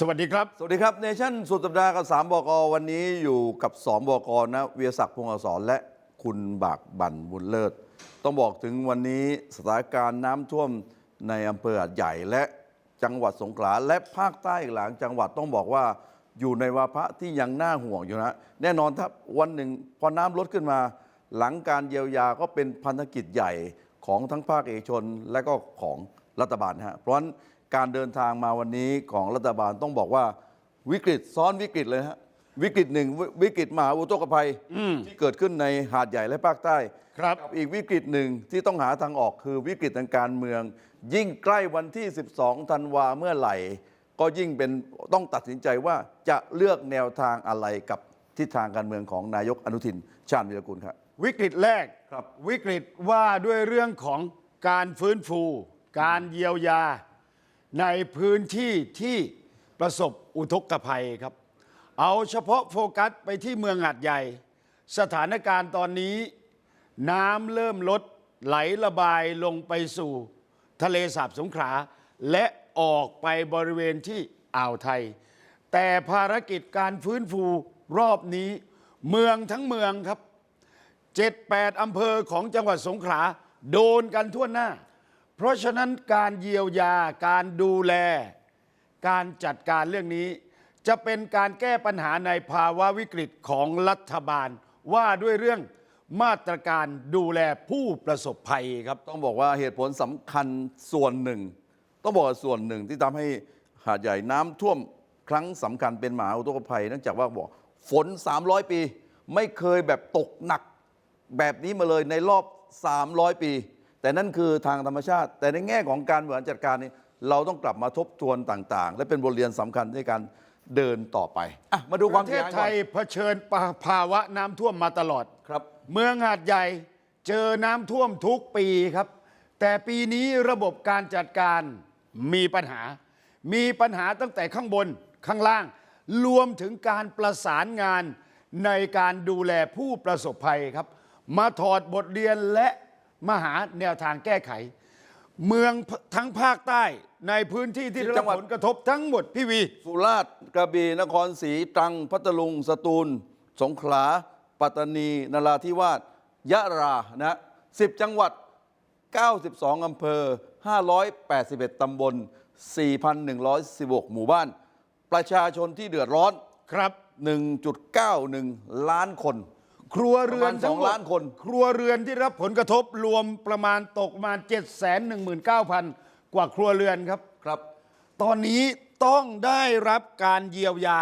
สวัสดีครับ สวัสดีครับเนชั่นสุดสัปดาห์กับ3บกวันนี้อยู่กับ 2บกนะเวียศักดิ์พงศ์อักษรและคุณบากบั่นบุญเลิศ ต้องบอกถึงวันนี้สถานการณ์น้ำท่วมในอำเภอใหญ่และจังหวัดสงขลาและภาคใต้อีกหลายจังหวัดต้องบอกว่าอยู่ในวาระที่ยังน่าห่วงอยู่นะ แน่นอนถ้าวันหนึ่งพอน้ำลดขึ้นมา หลังการเยียวยาก็เป็นพันธกิจใหญ่ของทั้งภาคเอกชนและก็ของรัฐบาลฮะเพราะฉะนั้น การเดินทางมาวันนี้ของรัฐบาลต้องบอกว่าวิกฤตซ้อนวิกฤตเลยฮะวิกฤตหนึ่งวิวิกฤตมหาอุทกภัยที่เกิดขึ้นในหาดใหญ่และภาคใต้ครับกับอีกวิกฤตหนึ่งที่ต้องหาทางออกคือวิกฤตทางการเมือง ยิ่งใกล้วันที่ 12 ธันวาเมื่อไหร่ ก็ยิ่งเป็นต้องตัดสินใจว่าจะเลือกแนวทางอะไรกับทิศทางการเมืองของนายกอนุทิน ชาญวิรกุลครับ วิกฤตแรกครับวิกฤตว่าด้วยเรื่องของการฟื้นฟู การเยียวยา ในพื้นที่ที่ประสบอุทกภัยครับ เอาเฉพาะโฟกัสไปที่เมืองหาดใหญ่ สถานการณ์ตอนนี้ น้ำเริ่มลดไหลระบายลงไปสู่ทะเลสาบสงขลาและออกไปบริเวณที่อ่าวไทย แต่ภารกิจการฟื้นฟูรอบนี้ เมืองทั้งเมืองครับเจ็ดแปดอำเภอของจังหวัดสงขลาโดนกันทั่วหน้า เพราะฉะนั้นการเยียวยาการดูแล การจัดการเรื่องนี้ จะเป็นการแก้ปัญหาในภาวะวิกฤตของรัฐบาล ว่าด้วยเรื่องมาตรการดูแลผู้ประสบภัยครับ ต้องบอกว่าเหตุผลสำคัญส่วนหนึ่ง ต้องบอกว่าส่วนหนึ่งที่ทำให้หาดใหญ่น้ำท่วมครั้งสำคัญเป็นมหาอุทกภัยเนื่องจากว่าบอกฝน 300 ปี ไม่เคยแบบตกหนัก แบบนี้มาเลยในรอบ 300 ปี แต่นั่นคือทางธรรมชาติ แต่ในแง่ของการบริหารจัดการนี่เราต้องกลับมาทบทวนต่างๆ และเป็นบทเรียนสำคัญในการเดินต่อไปอะมาดูปความระเทเสียศหายไทก่อนยเผชิญภาวะน้ำท่วมมาตลอด ครับ เมืองหาดใหญ่เจอน้ำท่วมทุกปีครับ แต่ปีนี้ระบบการจัดการมีปัญหา มีปัญหาตั้งแต่ข้างบนข้างล่าง รวมถึงการประสานงานในการดูแลผู้ประสบภัยครับ มาถอดบทเรียนและ มาหาแนวทางแก้ไข เมืองทั้งภาคใต้ในพื้นที่ที่ได้จัรับงหวัด ผลกระทบทั้งหมดพี่วี สุราษฎร์กระบี่นครศรีตรังพัทลุง สตูล สงขลา ปัตตานีนราธิวาสยะรานะ10จังหวัด 92 อำเภอ 581 ตำบล 4,116 หมู่บ้าน ประชาชนที่เดือดร้อน ครับ 1.91 ล้านคน ครัวเรือนทั้งหมประมาณ2ดล้านคน ครัวเรือนที่รับผลกระทบรวมประมาณตกประมาณ 7 1 9 0 0 0 กว่าครัวเรือนครับ ครับ ตอนนี้ต้องได้รับการเยียวยา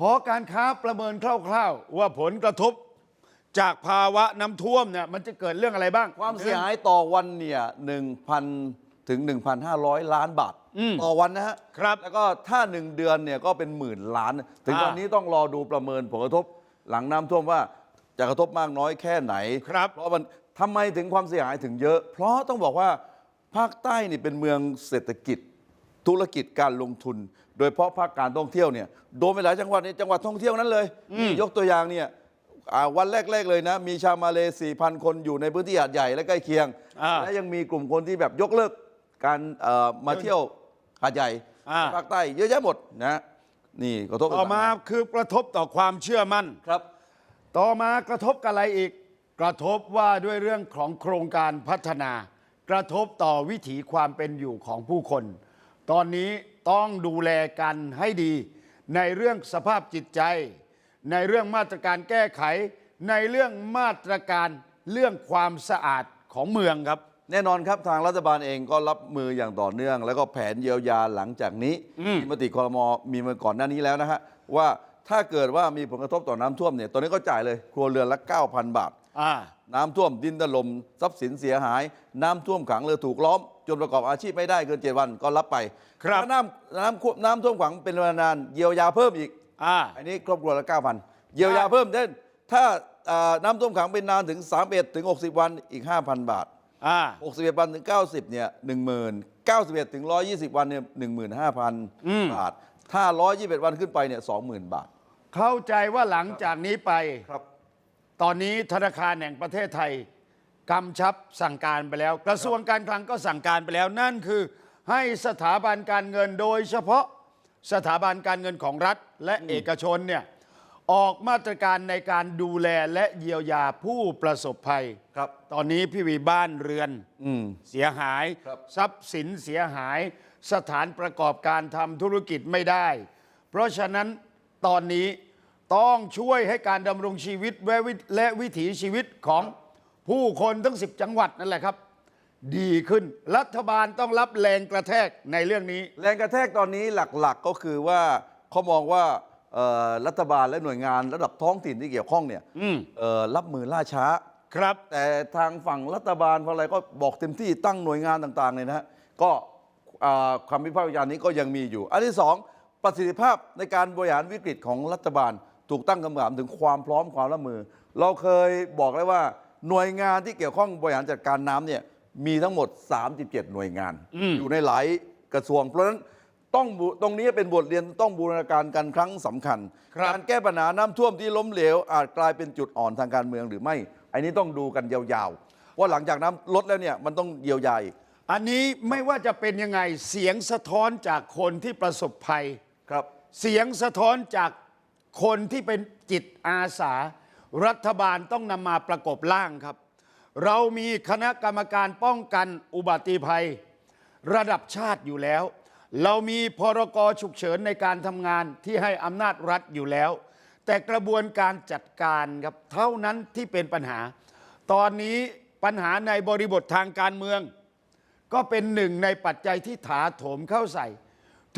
หอการค้าประเมินคร่าวๆ ว่าผลกระทบจากภาวะน้ำท่วมเนี่ยมันจะเกิดเรื่องอะไรบ้าง ความเสียหายต่อวันเนี่ย1,000 ถึง 1,500 ล้านบาทต่อวันนะฮะครับแล้วก็ถ้า 1 เดือนเนี่ยก็เป็นหมื่นล้าน ถึงอ่าตอนนี้ต้องรอดูประเมินผลกระทบหลังน้ำท่วมว่า จะกระทบมากน้อยแค่ไหนครับ เพราะมันทำไมถึงความเสียหายถึงเยอะ เพราะต้องบอกว่าภาคใต้นี่เป็นเมืองเศรษฐกิจ ธุรกิจการลงทุน โดยเฉพาะภาคการท่องเที่ยวเนี่ยโดนไปหลายจังหวัดในจังหวัดท่องเที่ยวนั้นเลยนี่ยกตัวอย่างเนี่ยอ่าวันแรก ๆ เลยนะ มีชาวมาเลสี่พันคนอยู่ในพื้นที่หาดใหญ่และใกล้เคียง อ่าและยังมีกลุ่มคนที่แบบยกเลิกการเอ่อมาเที่ยวหาดใหญ่อ่า ภาคใต้เยอะแยะหมดนะนี่กระทบต่อมาคือกระทบต่อความเชื่อมั่น ครับ ต่อมากระทบกับอะไรอีก กระทบว่าด้วยเรื่องของโครงการพัฒนา กระทบต่อวิถีความเป็นอยู่ของผู้คน ตอนนี้ต้องดูแลกันให้ดี ในเรื่องสภาพจิตใจ ในเรื่องมาตรการแก้ไข ในเรื่องมาตรการเรื่องความสะอาดของเมืองครับแน่นอนครับทางรัฐบาลเองก็รับมืออย่างต่อเนื่อง แล้วก็แผนเยียวยาหลังจากนี้ มีมติคอรมอมีมาก่อนหน้านี้แล้วนะฮะว่า ถ้าเกิดว่ามีผลกระทบต่อน้ำท่วมเนี่ยตอนนี้ก็จ่ายเลยครัวเรือนละ 9,000 บาท อ่า น้ำท่วมดินถล่มทรัพย์สินเสียหาย น้ำท่วมขังเรือถูกล้อม จนประกอบอาชีพไม่ได้เกินเจ็ดวันก็รับไปครับ ถ้าน้ำน้ำท่วมน้ำท่วมขังเป็นเวลานานเยียวยาเพิ่มอีก อ่า อันนี้ครอบครัวละ9,000 เยียวยาเพิ่มเช่นถ้าอ่าน้ำท่วมขังเป็นนานถึง31ถึง60 วันอีก 5,000 บาท อ่า 61 วันถึง 90 เนี่ย 10,000 91 ถึง 120 วันเนี่ย 15,000 บาท ถ้า 121 วันขึ้นไปเนี่ย 20,000 บาท เข้าใจว่าหลังจากนี้ไป ครับ ตอนนี้ธนาคารแห่งประเทศไทยกำชับสั่งการไปแล้ว กระทรวงการคลังก็สั่งการไปแล้ว นั่นคือให้สถาบันการเงินโดยเฉพาะสถาบันการเงินของรัฐและเอกชนเนี่ยออกมาตรการในการดูแลและเยียวยาผู้ประสบภัย ครับ ตอนนี้พี่วีบ้านเรือนอืม เสียหาย ครับ ทรัพย์สินเสียหาย สถานประกอบการทำธุรกิจไม่ได้ เพราะฉะนั้น ตอนนี้ต้องช่วยให้การดำรงชีวิตและวิและวิถีชีวิตของผู้คนทั้ง 10 จังหวัดนั่นแหละครับ ดีขึ้นรัฐบาลต้องรับแรงกระแทกในเรื่องนี้ แรงกระแทกตอนนี้หลักๆก็คือว่าเขามองว่าเอ่อรัฐบาลและหน่วยงานระดับท้องถิ่นที่เกี่ยวข้องเนี่ยอืมเอ่อรับมือล่าช้าครับ แต่ทางฝั่งรัฐบาลพออะไรก็บอกเต็มที่ตั้งหน่วยงานต่างๆเนี่ยนะฮะก็อ่าคำวิพากษ์วิจารณ์นี้ก็ยังมีอยู่ อันที่สอง ประสิทธิภาพในการบริหารวิกฤตของรัฐบาล ถูกตั้งคำถามถึงความพร้อมความร่วมมือ เราเคยบอกแล้วว่าหน่วยงานที่เกี่ยวข้องบริหารจัดการน้ำเนี่ยมีทั้งหมด 37 หน่วยงาน อยู่ในหลายกระทรวง เพราะฉะนั้นต้องบูตรงนี้เป็นบทเรียนต้องบูรณาการกันครั้งสำคัญครับการแก้ปัญหาน้ำท่วมที่ล้มเหลว อาจกลายเป็นจุดอ่อนทางการเมืองหรือไม่ อันนี้ต้องดูกันยาวๆ ว่าหลังจากน้ำลดแล้วเนี่ยมันต้องเยียวยาอีกอันนี้ไม่ว่าจะเป็นยังไงเสียงสะท้อนจากคนที่ประสบภัย ครับ เสียงสะท้อนจากคนที่เป็นจิตอาสา รัฐบาลต้องนำมาประกบร่างครับ เรามีคณะกรรมการป้องกันอุบัติภัย ระดับชาติอยู่แล้ว เรามีพรกฉุกเฉินในการทำงานที่ให้อำนาจรัฐอยู่แล้ว แต่กระบวนการจัดการครับเท่านั้นที่เป็นปัญหา ตอนนี้ปัญหาในบริบททางการเมือง ก็เป็นหนึ่งในปัจจัยที่ถาโถมเข้าใส่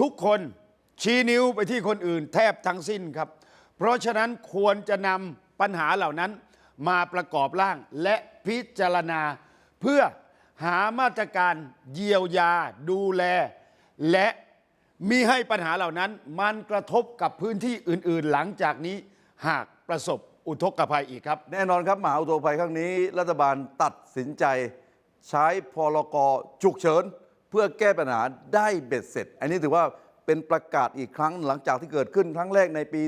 ทุกคน ชี้นิ้วไปที่คนอื่นแทบทั้งสิ้นครับ เพราะฉะนั้นควรจะนำปัญหาเหล่านั้นมาประกอบร่างและพิจารณา เพื่อหามาตรการเยียวยาดูแล และมีให้ปัญหาเหล่านั้น มันกระทบกับพื้นที่อื่น ๆ หลังจากนี้หากประสบอุทกภัยอีกครับ แน่นอนครับมหาอุทกภัยครั้งนี้ รัฐบาลตัดสินใจใช้พรกฉุกเฉิน เพื่อแก้ปัญหาได้เบ็ดเสร็จ อันนี้ถือว่า เป็นประกาศอีกครั้งหลังจากที่เกิดขึ้นครั้งแรกในปี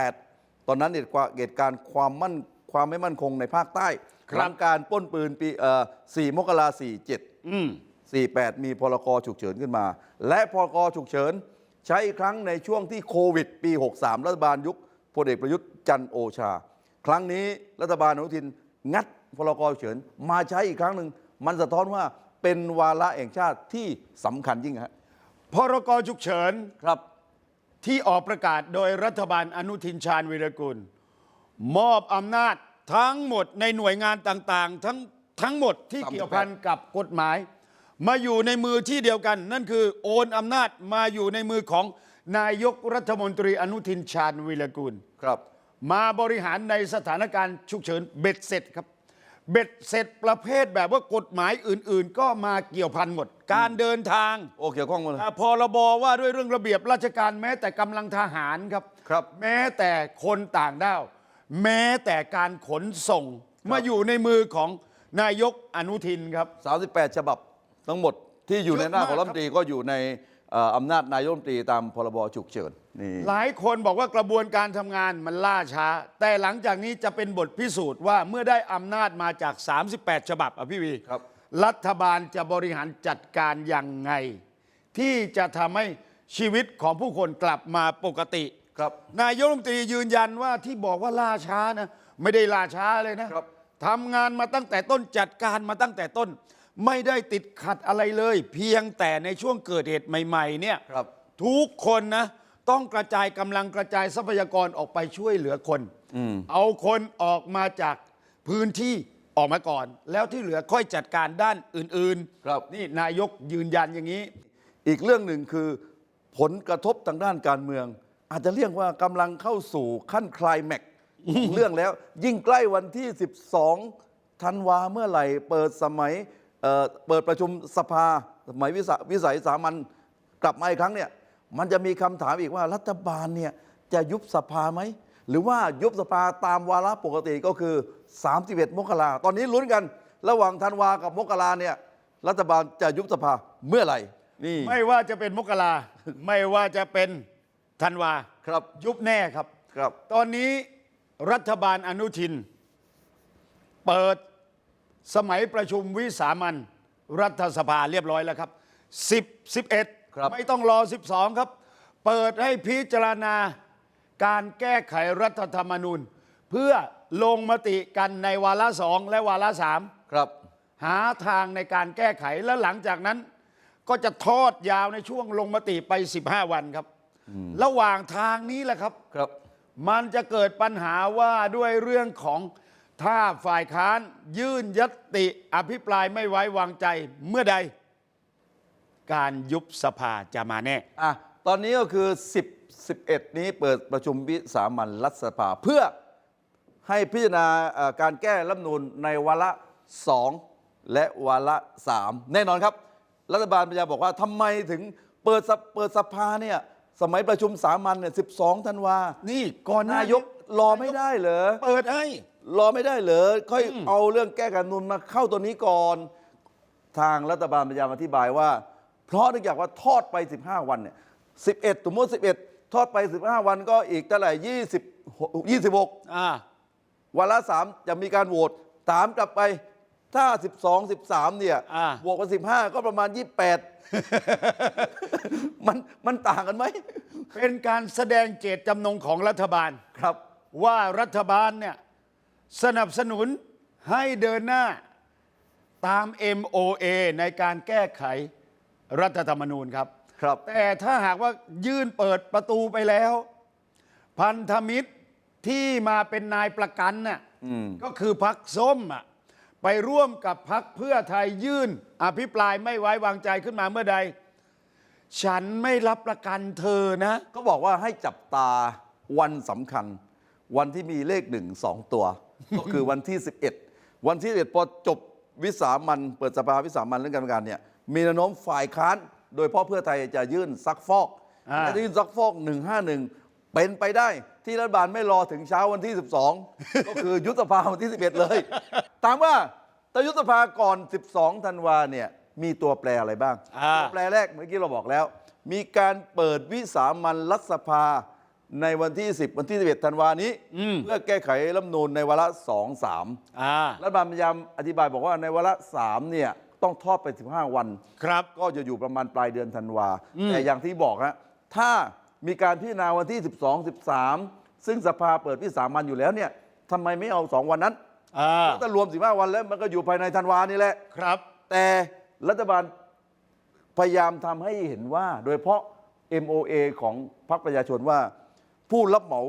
48 ตอนนั้นเหตุเหตุการณ์ความมั่นความไม่มั่นคงในภาคใต้ครับหลังการปล้นปืนปีเอ่อ4มกรา47อืม48มีพรกฉุกเฉินขึ้นมา และพรกฉุกเฉิน ใช้อีกครั้งในช่วงที่โควิด ปี 63 รัฐบาลยุคพลเอกประยุทธ์จันทร์โอชา ครั้งนี้รัฐบาลอนุทินงัดพรกฉุกเฉิน มาใช้อีกครั้งหนึ่ง มันสะท้อนว่าเป็นวาระแห่งชาติที่สำคัญยิ่งฮะ พรกฉุกเฉินครับ ที่ออกประกาศโดยรัฐบาลอนุทินชาญวีรกุล มอบอำนาจทั้งหมดในหน่วยงานต่างๆ ทั้งทั้งหมดที่38เกี่ยวพันกับกฎหมาย มาอยู่ในมือที่เดียวกัน นั่นคือโอนอำนาจมาอยู่ในมือของนายกรัฐมนตรีอนุทินชาญวีรกุล ครับ มาบริหารในสถานการณ์ฉุกเฉินเบ็ดเสร็จครับ เบ็ดเสร็จประเภทแบบว่ากฎหมายอื่น ๆ ก็มาเกี่ยวพันหมด การเดินทางโอเกี่ยวข้องหมาเลย อ่าพรบว่าด้วยเรื่องระเบียบราชการแม้แต่กำลังทหารครับ ครับ แม้แต่คนต่างด้าว แม้แต่การขนส่ง มาอยู่ในมือของนายกอนุทินครับ 38 ฉบับทั้งหมดที่อยู่ในหน้าของเยรัอะฐมากมนตรีก็อยู่ในเอ่ออำนาจนายกรัฐมนตรีตามพรบฉุกเฉิน นี่หลายคนบอกว่ากระบวนการทำงานมันล่าช้า แต่หลังจากนี้จะเป็นบทพิสูจน์ว่าเมื่อได้อำนาจมาจาก 38 ฉบับอะพี่วีครับ รัฐบาลจะบริหารจัดการยังไง ที่จะทำให้ชีวิตของผู้คนกลับมาปกติ ครับ นายกรัฐมนตรียืนยันว่าที่บอกว่าล่าช้านะ ไม่ได้ล่าช้าเลยนะครับ ทำงานมาตั้งแต่ต้นจัดการมาตั้งแต่ต้น ไม่ได้ติดขัดอะไรเลย เพียงแต่ในช่วงเกิดเหตุใหม่ ๆ เนี่ย ครับ ทุกคนนะ ต้องกระจายกำลังกระจายทรัพยากรออกไปช่วยเหลือคน เอาคนออกมาจากพื้นที่ออกมาก่อน แล้วที่เหลือค่อยจัดการด้านอื่นๆครับ นี่นายกยืนยันอย่างนี้ อีกเรื่องหนึ่งคือผลกระทบทางด้านการเมือง อาจจะเรียกว่ากำลังเข้าสู่ขั้นคลายแม็กซ์ของเรื่องแล้ว ยิ่งใกล้วันที่ 12 ธันวาเมื่อไหร่ เปิดสมัยเอ่อเปิดประชุมสภาสมัยวิสาวิสัยสามัญกลับมาอีกครั้งเนี่ย มันจะมีคำถามอีกว่ารัฐบาลเนี่ยจะยุบสภาไหม หรือว่ายุบสภาตามวาระปกติก็คือ 31 มกราตอนนี้ลุ้นกัน ระหว่างธันวากับมกราเนี่ยรัฐบาลจะยุบสภาเมื่อไหร่นี่ไม่ว่าจะเป็นมกราไม่ว่าจะเป็นธันวาครับยุบแน่ครับครับ ตอนนี้รัฐบาลอนุทิน เปิดสมัยประชุมวิสามันรัฐสภาเรียบร้อยแล้วครับ 10 11 ครับไม่ต้องรอ 12 ครับ เปิดให้พิจารณาการแก้ไขรัฐธรรมนูญ เพื่อลงมติกันในวาระสองและวาระสามครับ หาทางในการแก้ไขแล้วหลังจากนั้น ก็จะทอดยาวในช่วงลงมติไป 15 วันครับ ระหว่างทางนี้แหละครับครับ มันจะเกิดปัญหาว่าด้วยเรื่องของถ้าฝ่ายค้านยื่นยตติอภิปรายไม่ไว้วางใจเมื่อใด การยุบสภาจะมาแน่ อะตอนนี้ก็คือ 10 11 นี้เปิดประชุมวิสามันรัฐสภา เพื่อให้พิจารณาเอ่อการแก้รัฐธรรมนูญในวาระ 2 และวาระ 3 แน่นอนครับ รัฐบาลพยายามบอกว่าทำไมถึงเปิดสภเปิดสภาเนี่ยสมัยประชุมสามัญเนี่ย12 ธันวานี่ก่อนหนายกรอไม่ได้เหรอ เปิดให้ รอไม่ได้เหรอค่อยเอาเรื่องแก้การนูนมาเข้าตัวนี้ก่อน ทางรัฐบาลพยายามอธิบายว่า เพราะเนื่องจากว่าทอดไป 15 วันเนี่ย11สมมติ 11 ทอดไป 15 วันก็อีกเท่าไหร่ 20 26 อ่า วันละสามจะมีการโหวตตามกลับไปถ้า 12 13 เนี่ย อ่า บวกกับ15 ก็ประมาณ 28 มันมันต่างกันไหมเป็นการแสดงเจตจำนงของรัฐบาล ครับ ว่ารัฐบาลเนี่ย สนับสนุนให้เดินหน้าตาม MOA ในการแก้ไข รัฐธรรมนูญครับ ครับ แต่ถ้าหากว่ายื่นเปิดประตูไปแล้ว พันธมิตรที่มาเป็นนายประกันน่ะก็คือพักส้มอะไปร่วมกับพักเพื่อไทยยื่น อภิปรายไม่ไว้วางใจขึ้นมาเมื่อใด ฉันไม่รับประกันเธอนะเขาบอกว่าให้จับตาวันสำคัญ วันที่มีเลขหนึ่งสองตัว ก็คือวันที่ 11 วันที่11พอจบวิสามันเปิดสภาวิสามันเรื่องการเมืองเนี่ย มีแนวโน้มฝ่ายค้าน โดยเฉพาะเพื่อไทยจะยื่นซักฟอกอ่าจะยื่นซักฟอก 151 เป็นไปได้ที่รัฐบาลไม่รอถึงเช้าวันที่ 12 ก็คือยุบสภาวันที่ 11 เลยถามว่าแต่ยุบสภาก่อน 12 ธันวาเนี่ยมีตัวแปรอะไรบ้าง อ่า ตัวแปรแรกเมื่อกี้เราบอกแล้ว มีการเปิดวิสามันรัฐสภาในวันที่ 10 วันที่ 11 ธันวานี้ เพื่อแก้ไขรัฐธรรมนูญในวาระ 2 3 อ่า รัฐบาลพยายามอธิบายบอกว่าในวาระ3เนี่ย ต้องทอดไป 15 วัน ครับ ก็จะอยู่ประมาณปลายเดือนธันวาแต่อย่างที่บอกฮะถ้ามีการพิจารณาวันที่ 12 13 ซึ่งสภาเปิดวิสามันอยู่แล้วเนี่ยทำไมไม่เอา 2 วันนั้นอ่าถ้ารวม 15 วันแล้วมันก็อยู่ภายในธันวานี่แหละ ครับ แต่รัฐบาลพยายามทำให้เห็นว่า โดยเฉพาะ MOA ของพรรคประชาชนว่า ผู้รับเหมา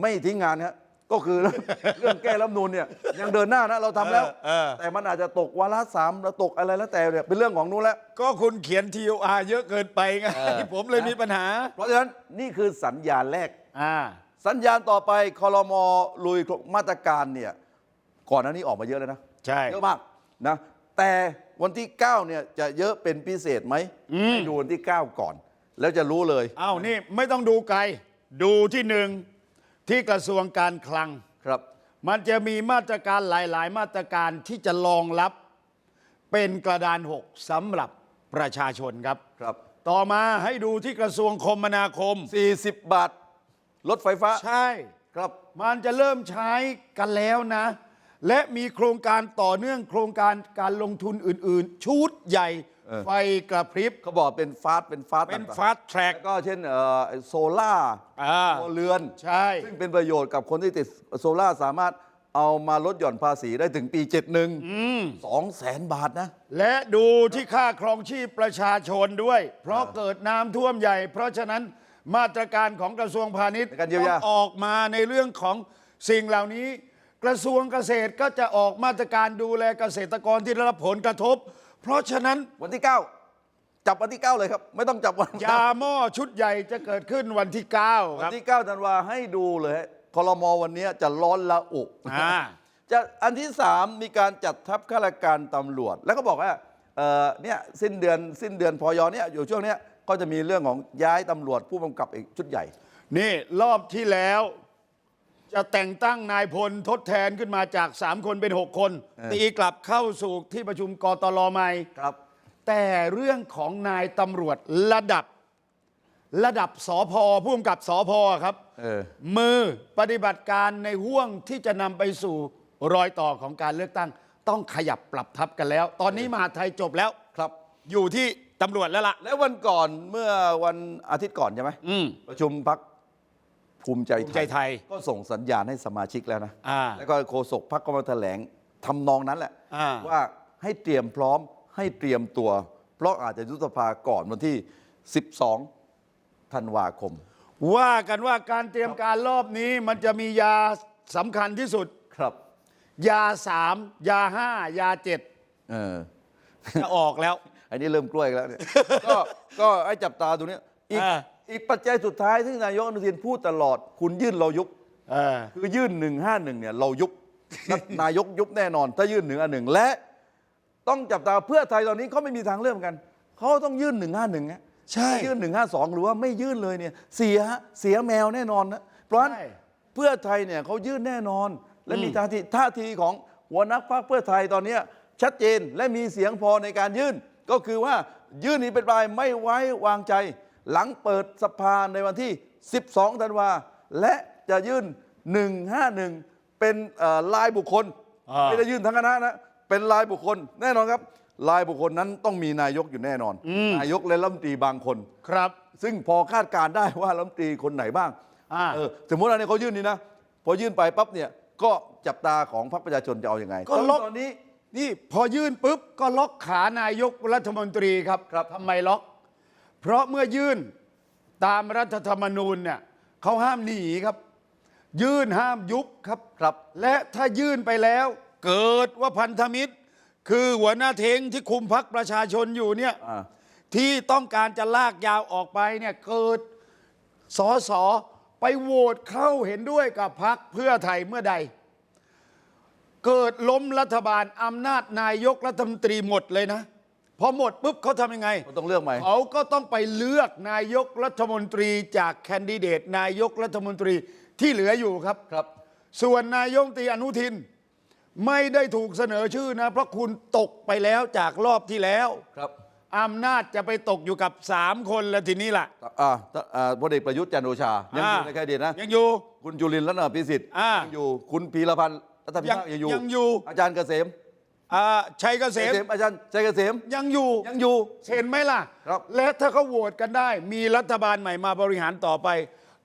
ไม่ทิ้งงานฮะ ก็คือเรื่องแก้รัฐธรรมนูนเนี่ยยังเดินหน้านะเราทำแล้ว เออเออ แต่มันอาจจะตกวาระสามแล้วตกอะไรแล้วแต่เนี่ยเป็นเรื่องของนู้นแล้ว ก็คุณเขียน TOR เยอะเกินไปไงเออ ผมเลยมีปัญหา เพราะฉะนั้นนี่คือสัญญาณแรก อ่า สัญญาณต่อไปคอรมอลุยมาตรการเนี่ยก่อนหน้านี้ออกมาเยอะเลยนะใช่เยอะมากนะแต่วันที่ 9 เนี่ยจะเยอะเป็นพิเศษไหมให้ดูวันที่ 9 ก่อน แล้วจะรู้เลย อ้าวนี่ไม่ต้องดูไกล ดูที่หนึ่ง ที่กระทรวงการคลัง ครับ มันจะมีมาตรการหลาย ๆ มาตรการที่จะรองรับเป็นกระดานหกสำหรับประชาชนครับ ครับ ต่อมาให้ดูที่กระทรวงคมนาคม 40 บาท รถไฟฟ้า ใช่ ครับ มันจะเริ่มใช้กันแล้วนะ และมีโครงการต่อเนื่องโครงการการลงทุนอื่น ๆ ชุดใหญ่ เออ ไฟกระพริบ เขาบอกเป็นฟาสต์เป็นฟาสต์เป็นต่างๆฟาสต์แทร็กแล้วก็เช่นเอ่อโซล่าอ่าตัวเรือน ใช่ ซึ่งเป็นประโยชน์กับคนที่ติดโซล่าสามารถเอามาลดหย่อนภาษีได้ถึงปี 71 2แสนบาทนะ และดูที่ค่าครองชีพประชาชนด้วย เพราะเกิดน้ำท่วมใหญ่ เพราะฉะนั้นมาตรการของกระทรวงพาณิชย์ในการเยียวยา ต้องออกมาในเรื่องของสิ่งเหล่านี้ กระทรวงเกษตรก็จะออกมาตรการดูแลเกษตรกรที่ได้รับผลกระทบ เพราะฉะนั้นวันที่ 9 จับวันที่ 9 เลยครับ ไม่ต้องจับวันยาหม้อชุดใหญ่จะเกิดขึ้นวันที่ 9 ควันรับที่ 9 ธันวาให้ดูเลยคอรมอวันนี้จะร้อนละอุอ่า จะอันที่ 3 มีการจัดทัพข้าราชการตำรวจ แล้วก็บอกว่าเอ่อเนี่ยสิ้นเดือนสิ้นเดือนพอยเนี่ยอยู่ช่วงเนี้ยก็จะมีเรื่องของย้ายตำรวจผู้กำกับอีกชุดใหญ่ นี่รอบที่แล้ว จะแต่งตั้งนายพลทดแทนขึ้นมาจาก 3 คนเป็น 6 คนเออตีกลับเข้าสู่ที่ประชุมกตลใหม่ครับ แต่เรื่องของนายตำรวจระดับ ระดับสอพอผู้กำกับสอพอครับเออมือปฏิบัติการในห่วงที่จะนำไปสู่รอยต่อของการเลือกตั้ง ต้องขยับปรับทับกันแล้ว ตอนนี้มหาดไทยจบแล้วครับ อยู่ที่ตำรวจแล้วล่ะ แล้ววันก่อนเมื่อวันอาทิตย์ก่อนใช่ไหมอืมประชุมพัก ภูมิใจภูมิใจไทยก็ส่งสัญญาณให้สมาชิกแล้วนะอ่าแล้วก็โฆษกพักก็มาแถลงทำนองนั้นแหละอ่า ว่าให้เตรียมพร้อมให้เตรียมตัว เพราะอาจจะยุบสภาก่อนวันที่ 12ธันวาคม ว่ากันว่าการเตรียมการรอบนี้มันจะมียาสำคัญที่สุด ครับยาสามยาห้ายาเจ็ดเออ จะออกแล้ว อันนี้เริ่มกล้วยแล้วเนี่ย ก็ก็ให้จับตาตรงเนี้ยอีกอ่า อีกปัจจัยสุดท้ายที่นายกอนุทินพูดตลอด คุณยื่นเรายุบเออคือยื่นหนึ่งห้าหนึ่งเนี่ยเรายุบ นายกยุบแน่นอน ถ้ายื่นหนึ่งอันหนึ่งและ ต้องจับตาเพื่อไทยตอนนี้เขาไม่มีทางเลือกเหมือนกันเขาต้องยื่นหนึ่งห้าหนึ่งใช่ ยื่นหนึ่งห้าสองหรือว่าไม่ยื่นเลยเนี่ยเสียเสียแมวแน่นอนนะเพราะฉะนั้นใช่ เพื่อไทยเนี่ยเขายื่นแน่นอน และมีท่าทีท่าทีของหัวหนักพรรคเพื่อไทยตอนเนี้ยชัดเจนและมีเสียงพอในการยื่น ก็คือว่ายื่นนี้เป็นรายไม่ไว้วางใจ หลังเปิดสภาในวันที่ 12 ธันวา และจะยื่น 151 เป็นเอ่อลายบุคคลอ่าไม่ได้ยื่นทั้งคณะนะ เป็นลายบุคคล แน่นอนครับลายบุคคลนั้นต้องมีนายกอยู่แน่นอน นายกและรัฐมนตรีบางคนครับ ซึ่งพอคาดการณ์ได้ว่ารัฐมนตรีคนไหนบ้างอ่าเออสมมติว่าเนี่ยเขายื่นนี่นะพอยื่นไปปั๊บเนี่ยก็จับตาของพรรคประชาชนจะเอาอยัางไงก็ล็อกตอนนี้นี่พอยื่นปุ๊บก็ล็อกขานายกรัฐมนตรีครับครับทำไมล็อก เพราะเมื่อยื่นตามรัฐธรรมนูญเนี่ยเขาห้ามหนีครับ ยื่นห้ามยุบครับครับ และถ้ายื่นไปแล้ว เกิดว่าพันธมิตร คือหัวหน้าเทงที่คุมพักประชาชนอยู่เนี่ยอ่า ที่ต้องการจะลากยาวออกไปเนี่ยเกิดสอสอไปโหวตเข้าเห็นด้วยกับพักเพื่อไทยเมื่อใด เกิดล้มรัฐบาลอำนาจนายกรัฐมนตรีหมดเลยนะ พอหมดปุ๊บเขาทำยังไง ก็ต้องเลือกใหม่ เขาก็ต้องไปเลือกนายกรัฐมนตรีจากแคนดิเดต นายกรัฐมนตรีที่เหลืออยู่ครับ ครับ ส่วนนายกรัฐมนตรีอนุทิน ไม่ได้ถูกเสนอชื่อนะ เพราะคุณตกไปแล้วจากรอบที่แล้วครับอำนาจจะไปตกอยู่กับสามคนแล้วทีนี้ล่ะ อ่าอ่าพลเอกประยุทธ์จันทร์โอชา ยังอยู่อ่า ในแค่เดียนะ ยังอยู่ คุณจุลินทร์รัตนพิสิทธิ์อ่ายังอยู่ คุณพีรพันธ์รัตนพิทักษ์ยัยังงอยู่ ยังอยู่ อาจารย์เกษม อ่าชัยเกษมเกษมอาจารย์ชัยเกษมยังอยู่ยังอยู่ เห็นไหมล่ะ ครับ และถ้าเขาโหวตกันได้ มีรัฐบาลใหม่มาบริหารต่อไป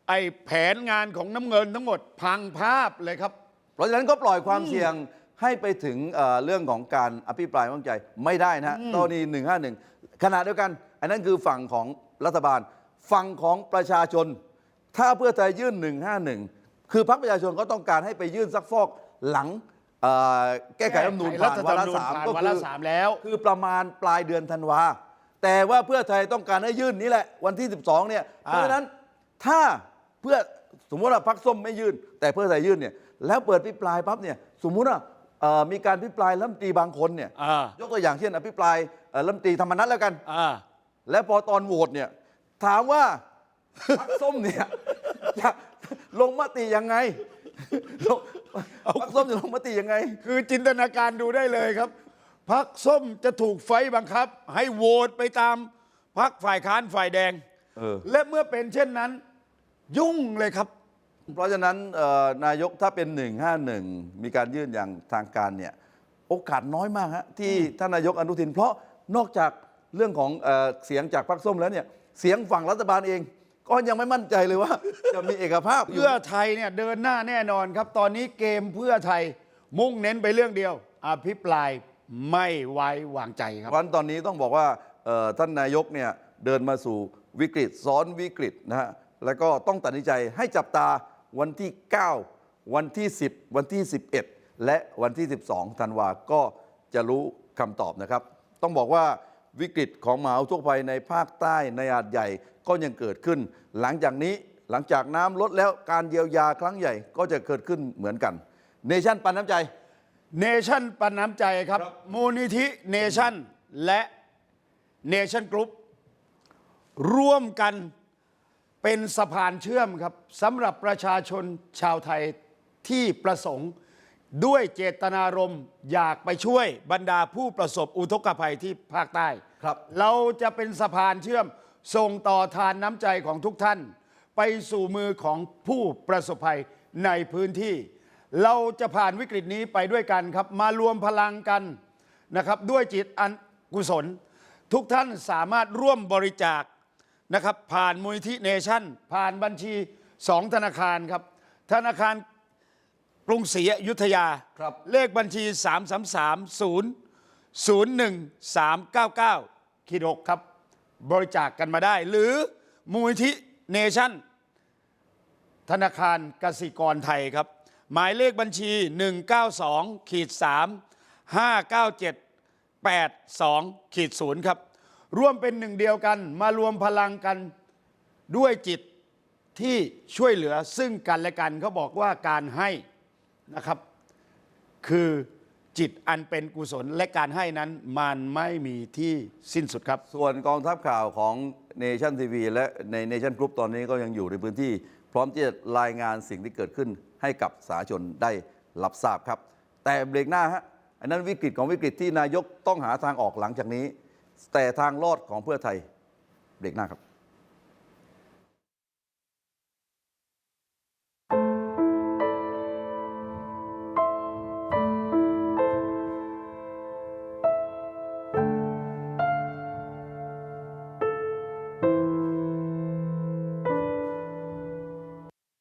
ไอ้แผนงานของน้ำเงินทั้งหมดพังภาพเลยครับ เพราะฉะนั้นก็ปล่อยความเสี่ยงให้ไปถึงเอ่อเรื่องของการอภิปรายไม่ไว้วางใจไม่ได้นะฮะตอนนี้หนึ่งห้าหนึ่งขณะเดียวกัน อันนั้นคือฝั่งของรัฐบาล ฝั่งของประชาชน ถ้าเพื่อไทยยื่น 151 คือพรรคประชาชนก็ต้องการให้ไปยื่นซักฟอกหลังเอ่อ แก้ไขรัฐธรรมนูญรัผ่านฐธรวารรมระนูญสามผ่านก็วาคืระอสามแล้ว คือประมาณปลายเดือนธันวา แต่ว่าเพื่อไทยต้องการให้ยื่นนี้แหละ วันที่ 12 เนี่ย เพอ่าราะฉะนั้นถ้าเพื่อสมมติว่าพรรคส้มไม่ยื่น แต่เพื่อไทยยื่นเนี่ยแล้วเปิดพิปรายปั๊บเนี่ยสมมุติว่าเอ่อมีการพิปรายรัฐมนตรีบางคนเนี่ยอ่ายกตัวอย่างเช่นอภิปรายเอ่อรัฐมนตรีธรรมนัฐแล้วกันอ่าแล้วพอตอนโหวตเนี่ยถามว่าพรรคส้มเนี่ยจะลงมติยังไงลง พรรคส้มจะลงมติยังไง คือจินตนาการดูได้เลยครับพักส้มจะถูกไฟบังคับ ให้โหวตไปตามพักฝ่ายค้านฝ่ายแดงเออ และเมื่อเป็นเช่นนั้น ยุ่งเลยครับ เพราะฉะนั้นเอ่อนายกถ้าเป็น 151 มีการยื่นอย่างทางการเนี่ยโอกาสน้อยมากฮะที่ท่านนายกอนุทิน เพราะนอกจากเรื่องของเอ่อเสียงจากพรรคส้มแล้วเนี่ยเสียงฝั่งรัฐบาลเอง ก็ยังไม่มั่นใจเลยว่า จะมีเอกภาพอยู่ เพื่อไทยเนี่ยเดินหน้าแน่นอนครับ ตอนนี้เกมเพื่อไทยมุ่งเน้นไปเรื่องเดียว อภิปรายไม่ไว้วางใจครับ เพราะฉะนั้นตอนนี้ต้องบอกว่าเอ่อท่านนายกเนี่ยเดินมาสู่วิกฤตซ้อนวิกฤตนะฮะแล้วก็ต้องตัดสินใจให้จับตาวันที่ 9 วันที่ 10 วันที่ 11 และวันที่ 12ธันวาก็จะรู้คำตอบนะครับ ต้องบอกว่า วิกฤตของมหาอุทกภัยในภาคใต้ในอาดใหญ่ก็ยังเกิดขึ้น หลังจากนี้หลังจากน้ำลดแล้วการเยียวยาครั้งใหญ่ก็จะเกิดขึ้นเหมือนกัน เนชั่นปันน้ำใจ เนชั่นปันน้ำใจครับ มูลนิธิเนชั่นและเนชั่นกรุ๊ปร่วมกันเป็นสะพานเชื่อมครับสำหรับประชาชนชาวไทยที่ประสงค์ ด้วยเจตนารมณ์อยากไปช่วยบรรดาผู้ประสบอุทกภัยที่ภาคใต้ ครับ เราจะเป็นสะพานเชื่อมส่งต่อทานน้ำใจของทุกท่าน ไปสู่มือของผู้ประสบภัยในพื้นที่ เราจะผ่านวิกฤตนี้ไปด้วยกันครับ มารวมพลังกันนะครับ ด้วยจิตอันกุศล ทุกท่านสามารถร่วมบริจาคนะครับ ผ่านมูลที่เนชั่น ผ่านบัญชีสองธนาคารครับ ธนาคาร กรุงศรีอยุธยา ครับ เลขบัญชี 3 3 3 0 0 1 3 9 9ขีด6ครับ บริจาคกันมาได้ หรือมูลที่เนชั่น ธนาคารกสิกรไทยครับ หมายเลขบัญชี 192ขีด3 597 82ขีด0ครับ ร่วมเป็นหนึ่งเดียวกัน มารวมพลังกันด้วยจิตที่ช่วยเหลือซึ่งกันและกันเขาบอกว่าการให้ นะครับ คือจิตอันเป็นกุศลและการให้นั้นมันไม่มีที่สิ้นสุดครับ ส่วนกองทัพข่าวของเนชั่นทีวีและในเนชั่นกรุ๊ปตอนนี้ก็ยังอยู่ในพื้นที่ พร้อมที่จะรายงานสิ่งที่เกิดขึ้นให้กับสาธาชนได้รับทราบครับ แต่เบรกหน้าฮะอันนั้นวิกฤตของวิกฤตที่นายกต้องหาทางออกหลังจากนี้ แต่ทางรอดของเพื่อไทยเบรกหน้าครับ